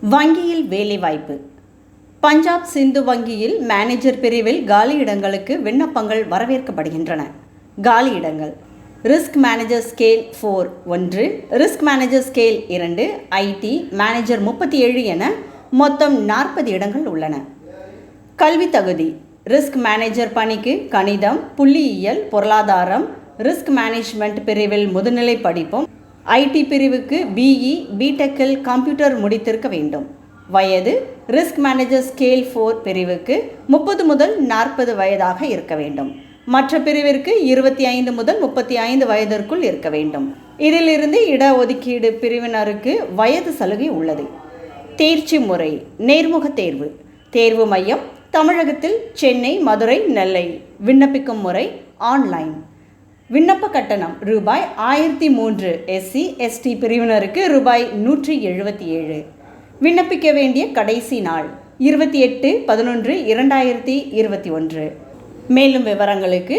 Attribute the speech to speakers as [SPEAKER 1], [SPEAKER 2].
[SPEAKER 1] வங்கியில் வேலைவாய்ப்பு. பஞ்சாப் சிந்து வங்கியில் மேனேஜர் பிரிவில் காலியிடங்களுக்கு விண்ணப்பங்கள் வரவேற்கப்படுகின்றன. காலியிடங்கள் ரிஸ்க் மேனேஜர் ஸ்கேல் ஃபோர் ஒன்று. ரிஸ்க் மேனேஜர் ஸ்கேல் இரண்டு. ஐடி மேனேஜர் முப்பத்தி ஏழு என மொத்தம் நாற்பது இடங்கள் உள்ளன. கல்வி தகுதி. ரிஸ்க் மேனேஜர் பணிக்கு கணிதம் புள்ளியியல் பொருளாதாரம் ரிஸ்க் மேனேஜ்மெண்ட் பிரிவில் முதுநிலை படிப்பும் ஐடி பிரிவுக்கு பிஇ பிடெக்கில் கம்ப்யூட்டர் முடித்திருக்க வேண்டும். வயது ரிஸ்க் மேனேஜர் ஸ்கேல் ஃபோர் பிரிவுக்கு முப்பது முதல் நாற்பது வயதாக இருக்க வேண்டும். மற்ற பிரிவிற்கு இருபத்தி ஐந்து முதல் முப்பத்தி ஐந்து வயதிற்குள் இருக்க வேண்டும். இதிலிருந்து இடஒதுக்கீடு பிரிவினருக்கு வயது சலுகை உள்ளது. தேர்ச்சி முறை நேர்முக தேர்வு. தேர்வு மையம் தமிழகத்தில் சென்னை மதுரை நெல்லை. விண்ணப்பிக்கும் முறை ஆன்லைன் விண்ணப்ப கட்டணம் ரூபாய் ஆயிரத்தி மூன்று எஸ்சி எஸ்டி பிரிவினருக்கு ரூபாய் நூற்றி எழுபத்தி ஏழு. விண்ணப்பிக்க வேண்டிய கடைசி நாள் இருபத்தி எட்டு பதினொன்று இரண்டாயிரத்தி இருபத்தி ஒன்று. மேலும் விவரங்களுக்கு